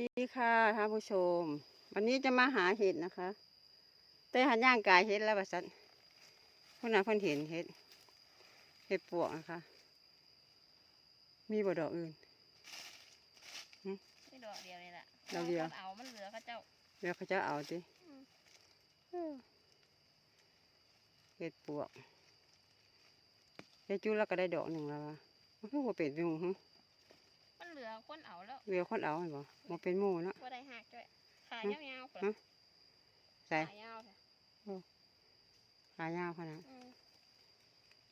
ดีค่ะท่านผู้ชม วันนี้จะมาหาเห็ดนะคะ แต่หันย่างกายเห็ดแล้วบัดสันคนน่ะเพิ่นเห็นเห็ดเห็ดปวกนะคะ มีบ่ดอกอื่นนี่ดอกเดียวนี่แหละดอกเดียวคนเอามันเหลือเขาเจ้าเดี๋ยวเขาจะเอาดิอืมเออเห็ดปวกเห็ดจุแล้วก็ได้ดอกหนึ่งแล้ววะมันคือบ่เป็นหมูหึมันเห ลือคนเอาแล้วเวียวคนเอาให้บ่บ่เป็นหมูเนาะว่าได้หักด้วยขาฮะยาวๆเปฮะล่าใส่ขายาวค่ะขายาวขนาดอืม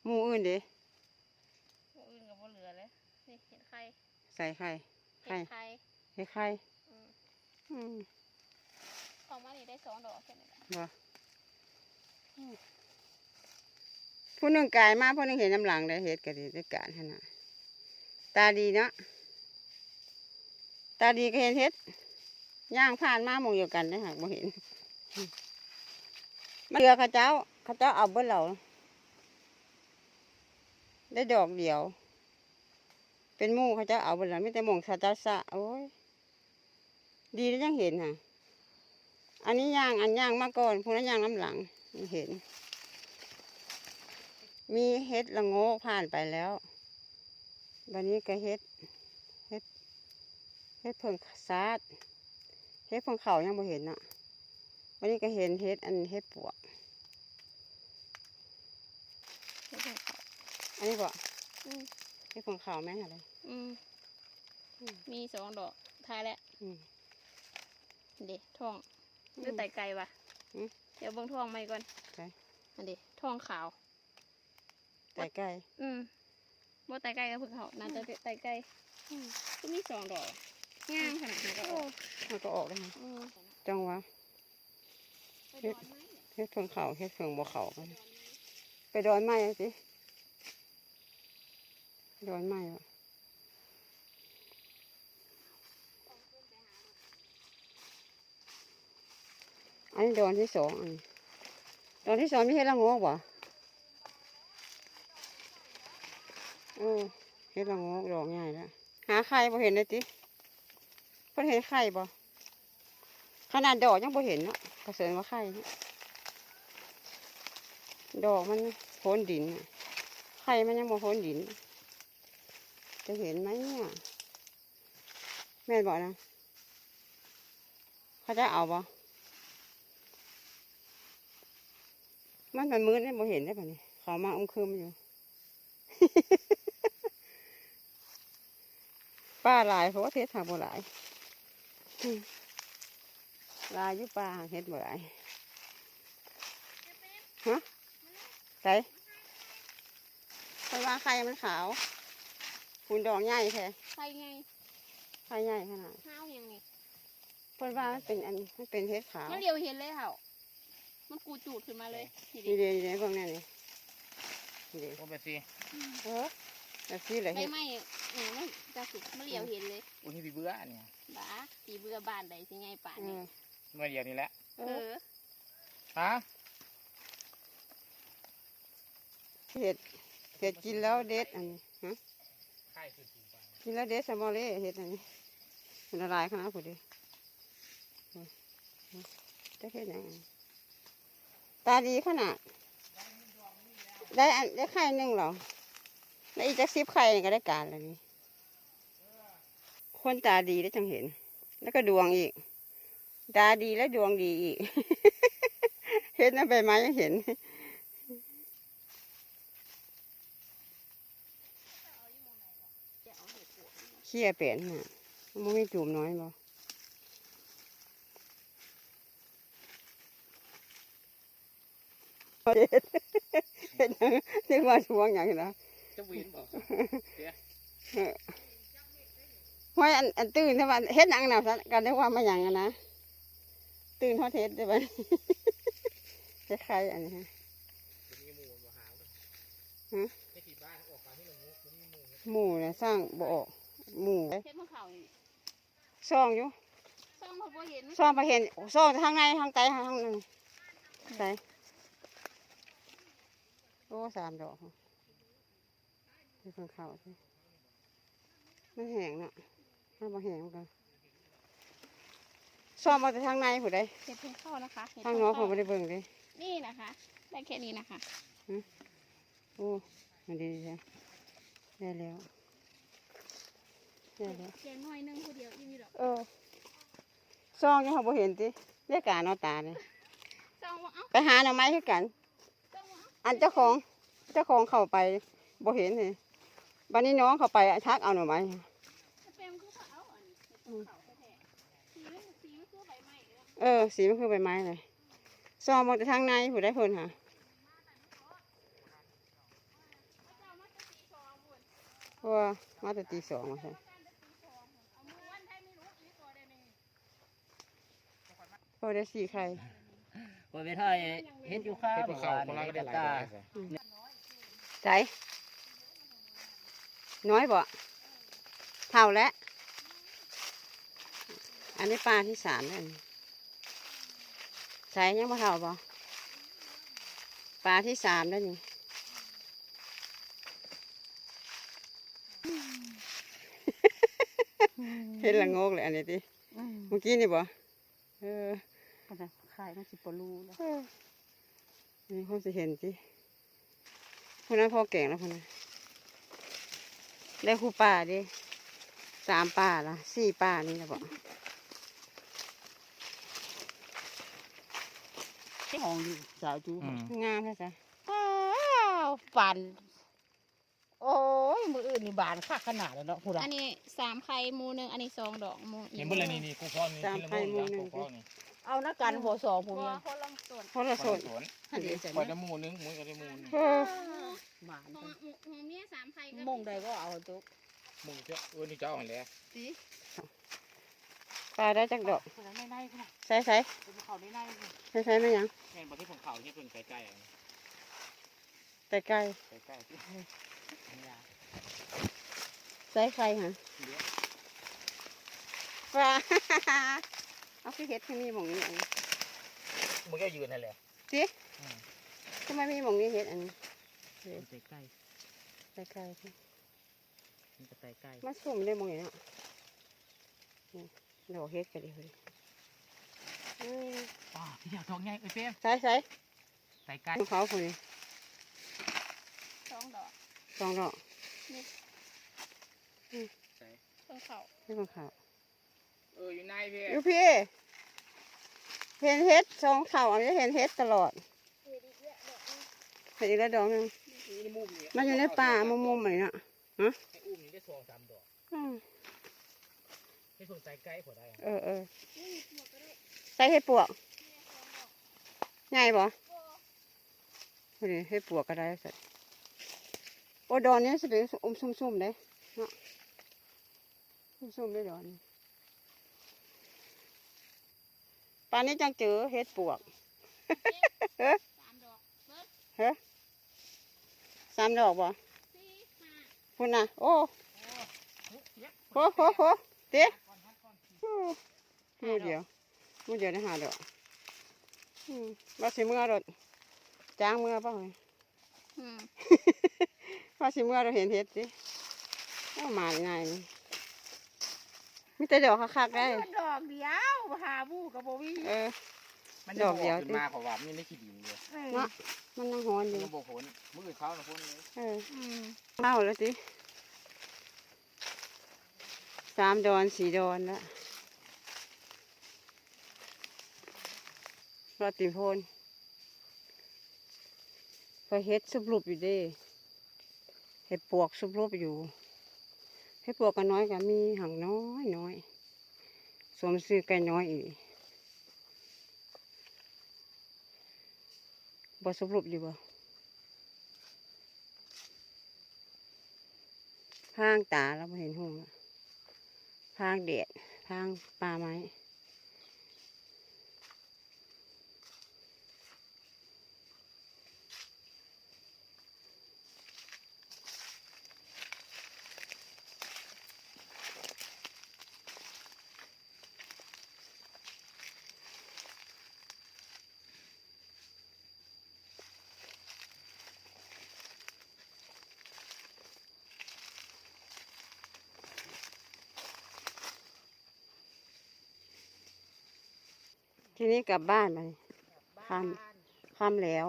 หมูอื่นเด้พวกอื่นก็บ่เหลือเลยนี่เห็นไข่ใส่ไข่เห็นไข่เห็ดไข่อืมอืมออกมานี่ได้สองดอกแค่นี้แหละบ่ผู้หนึ่งกายมาผู้หนึ่งเห็นน้ำหลังเลยเห็ดก็ดีด้วยการขนาดตาดีเนาะ ตาดีก็เห็นเห็ดย่างผ่านมามู่เดียวกันได้หากบ่เห็นมเหลือข้าเจ้าข้าเจ้าเอาเบิ้ลเราได้ดอกเดียว เป็นมู่เขาเจ้าเอาเบิ้ลเราไม่แต่มองเขาเจ้าสะโอ้ยดีแล้วยังเห็นค่ะอันนี้ย่างอันย่างมาก่อนพวกนั้นย่างน้ำหลังเห็น มีเห็ดละโงกผ่านไปแล้ววันนี้ก็เห็ดเห็ด เห็ดเพิ่งซาดเห็ดเพิ่งเขายังไม่เห็นอะวันนี้ก็เห็นเห็ดอันเห็ดปวกเห็นเขาอันนี้บ่อืมเห็ดเพิ่งเขาแม่นอะไรอืมอืมมีสองดอกทายแล้วอืมเด็ท้องหรือไตไก่ปะอืมเดี๋ยวเบิ่งท้องใหม่ก่อนไก่อันเด็ท้องขาวไก่ไก่อืมบ่ไตไก่ก็เพิ่งเขาน่าจะไตไก่ก็มีสองดอก งามขนาดนี้ก็ออกมันก็ออกได้ค่ะอืมจังหวะไปดอนไม้เนี่ยเห็ดเพิ่งเขาเห็ดเพิ่งบ่เขากันไปดอนไม้เอาสิดอนไม้อะอันนี้ดอนที่สองอันนี้ดอนที่สองไม่เห็ดละโงกบ่เออเห็ดละโงกดอกใหญ่แล้วหาไข่บ่เห็นเลยติเพิ่นเห็นไข่บ่ขนาดดอกยังบ่เห็นเนาะก็เสริญว่าไข่ดอกมันโพ้นดินไข่มันยังบ่โพ้นดิน จะเห็นไหมเนี่ยแม่บอกนะเขาจะเอาบ่มันมันมืดเนี่ยบ่เห็นได้ป่ะนี่เขามาอุ้มคืมอยู่ป้าหลายเพราะว่าเทศหาบ่หลาย ลายอยู่ป้าหาเฮ็ดบ่หลายฮะใส่เพราะว่าไข่มันขาวคุณดอกใหญ่แท้ไข่ไงไข่ใหญ่ขนาดห้าวยังไงเพราะว่ามันเป็นอันมันเป็นเฮ็ดขาวมันเดียวเห็นเลยค่ะมันกูจูดขึ้นมาเลยทีนี่เดียวเดียวนี่เบิ่งแน่นี่นี่เดียวโอ้เบซี่เออแล้วสิเหลือไม่เฮ็ดไม่เออมันจะสุกมันเดียวเห็นเลยอุ้ยพี่เบื่อเนี่ยบ้าสี เบื่อบ้านใดสิไงป่านเอนี้อเมื่อเดียวนี้แหละเอเอออฮะเฮ็ดเฮ็ดกินแล้วเด็ดอันนี้ฮะไข่คือถูกไปกินแล้วเด็ดสมอเลยเฮ็ดอันนี้มันละลายขนาดพอดีเออเออจะเฮ็ดหยังอันนี้ตาดีขนาด ได้อันได้ไข่หนึ่งเหรอแล้วอีกจะซิบไข่นี่ก็ได้การแล้วนี่คนตาดีได้จังเห็น แล้วก็ดวงอีก ตาดีและดวงดีอีก เห็นนะใบไม้ยังเห็นจะเอาเห็ดปวกเขี้ยเปลี่ยนน่ะมันไม่จูมน้อยบ่เฮ็ดเฮ็ดหยังเรียกว่าช่วงอย่างนี้นะจะวินบอก ห้อยอันอันตื่นใช่ป่ะเฮ็ดหยังน่ะซะกันเรียกว่ามาหยังอะนะตื่นฮอดเฮ็ดได้ป่ะคล้ายๆอันนี้ฮะมีหมูมาหาฮะให้ที่บ้านออกมาให้เรามุกมีหมูหมูเนี่ยสร้างบ่ออกหมูเห็ดมะเขานี่ซ่องอยู่ซ่องเขาบ่เห็นซ่องไปเห็นซ่องทางในทางไกลทางนึงไกลโอ้สามดอกนี่เพิ่งเข้าสิมันแห้งเนาะ ถ้าบ่แห้งมันก็ซ่อมมาแต่ทางในผู้ใดเห็ดเพิ่งเข้านะคะเห็ดทางเพิ่น้องเข้าผมไม่ได้เบิ่งเลยนี่นะคะ ได้แค่นี้นะคะ โอ้มันดีจ้ะได้แล้วได้แล้ว แกงน้อยหนึงผู้เดียวอิ่มอยู่ดอกเออซองยังเขาบ่เห็นติเรียกการเอาตาเลยจองว่าเอ้าไปหาหน่อไม้คือกัน จองว่าเอ้าอันเจ้าของเจ้าของเข้าไปบ่เห็นเลยบัดนี้น้องเข้าไปทักเอาหน่อไม้ เลยเออ สีมันคือใบไม้เลยซองมาแต่ทางในผู้ได้เพิ่นหาเขาจะเอามาจะสีทองบุญเพราะว่ามาแต่ตีสองมาใช่เอามือวันไทยไม่รู้อีกตัวได้ไหมพอได้สี่ไข่พอไปถ่ายเห็นอยู่ข้าเฮ็ดวบ่เข้าคนละก็ได้หลายตาหลายซะใจน้อยบ่เท่าแล้ว อันนี้ปลาที่สามแล้วนี่ ใส่ยังบ่เท่าบ่ปลาที่สามแล้วนี่เห็นละโงกเลยอันนี้ติเมื่อกี้นี่บ่เออขนาดขายมันสิบปลูแล้วเออนี่เขาจะเห็นจิคนนั้นพอเก่งแล้วคนนั้นได้คู่ป่าดิสามป่าละสี่ป่านี่นะบอก ห้องอยู่สาวจูอืม งามใช่ไหมอ้าวปันโอ้ย มืออื่นนี่บานค่าขนาดแล้วเนาะพูดอันนี้สามไข่หมูหนึ่งอันนี้สองดอกหมูอีกเห็นบ่เลยนี่นี่กูฟ้อนนี่ที่ละมุนนะกูฟ้อนนี่เอานักการหัวสองผมบัวยังคนละส่วนเพราะเราสดสวนหันเดียวจะปล่อยเนี่ยได้หมูนึงหมูก็ได้หมูนึงเออหมานของหมูหมูเมียสามไข่ก็มงใดก็เอาตุ๊กหมูเจ้าเออนี่เจ้าหั่นแหละ ปลาได้จักดอกคนละในในคนละใส่ใส่เป็นเขาในในใส่ใส่ไม่ยังแม่นบ่ที่ผมเข้าที่เพิ่นใกล้ๆอะใส่ไก่ใกล้ๆที่ใส่ไข่ฮะเดี๋ยวปลา เอาคือเห็ดที่มีหมองนี้อันนี้มึงแก็ยืนนั่นแหละทำไมมีหมองนี้เห็ดอันนี้ใกล้ใกล้ใส่ไก่สิมันจะใกล้ใกล้มาสุ่มได้หมองนี้เนาะนี่ ดอกเห็ดกันดิเฮ้ยอืมอ๋อที่อยากทองใหญ่เอ้ยเป้มใส่ใส่ใส่ไก่ของเขาคนนี้สองดอกสองดอกใส่เพิ่งเข้านี่ของเขาเอออยู่ในเพ่อยู่พี่เห็นเฮ็ดสองเข่าอันนี้เห็นเฮ็ดตลอดเห็นอีกแล้วดอกหนึงนี่มุมนี่มันอยู่ในป่ามุมมุมๆอะไรเนาะให้อุ้มนี่ได้สองสามดอกอืม ให้เพิ่นใส่ไก่พอได้อะเออเออใส่เห็ดปวกใหญ่บ่พอดีเห็ดปวกก็ได้สัตว์โอ้ดอนนี้สิเป็นอมซุ่มๆเด้เนาะซุ่มๆได้ดอนนี้ป่านนี้จังเจอเห็ดปวกสามดอกเบิดสามดอกบ่สี่ห้าคุณน่ะ โอ้โหโหโหเต๊ะ มือเดียวมือเดียวได้หาดอกอืมว่าสิเมื่อรถจ้างเมื่อป่ะเฮ้ยอืมว่าสิเมื่อเราเห็นเห็ดสิโอ้มาง่ายนี่มีแต่ดอกคักๆได้ดอกเดียวหาบูกับโบวี่เออมันดอกเดียวขึ้นมาเพราะว่ามันในขี้ดินเลยเนาะมันยังหอนอมันยู่ยังบ่ผลมือเขาน่ะพุ่นเลยเอออืมเล่าแล้วสิสามดอนสี่ดอนแล้ว รอติมพนพอเฮ็ดสุบรูปอยู่เด้เห็ดปวกสุบรูปอยู่เห็ดปวกก็น้อยก็มีหังน้อยน้อยสวมซื้อไก่น้อยอีกบ่สุบรูปอยู่บ่พางตาแล้วบ่เห็นหงละพางเด็ดพางปลาไม้ ทีนี้กลับบ้านไปบ้านค่ำแล้ว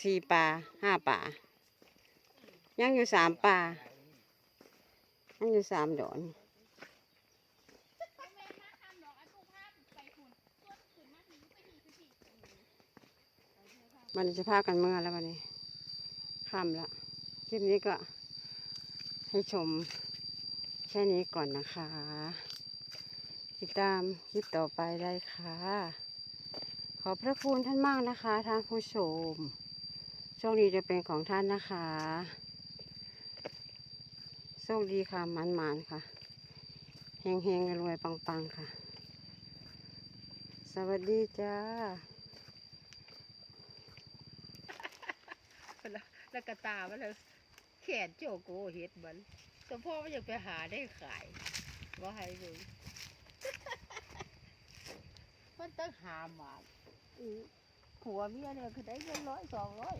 สี่ป่าห้าป่า ยังอยู่สามป่ายังอยู่สามดอนมันจะพากันเมื่อแล้ววันนี้ค่ำแล้วคลิปนี้ก็ให้ชมแค่นี้ก่อนนะคะ ติดตามคลิปต่อไปได้ค่ะ ขอพระคุณท่านมากนะคะท่านผู้ชม โชคดีจะเป็นของท่านนะคะ โชคดีค่ะมันมันๆค่ะเฮงเฮงรวยๆปังๆค่ะ สวัสดีจ้าแล้วก็ตามันเลยแขนโจโกเฮ็ดมันแต่พ่อมันอยากไปหาได้ขายว่าให้ดู มันต้องหาหมาอือผัวเมียเนี่ยคือได้เงินร้อยสองร้อย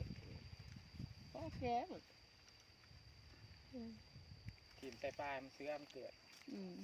โอเคหมดทีมใส่ปลามันเสื้อมันเกิด อืม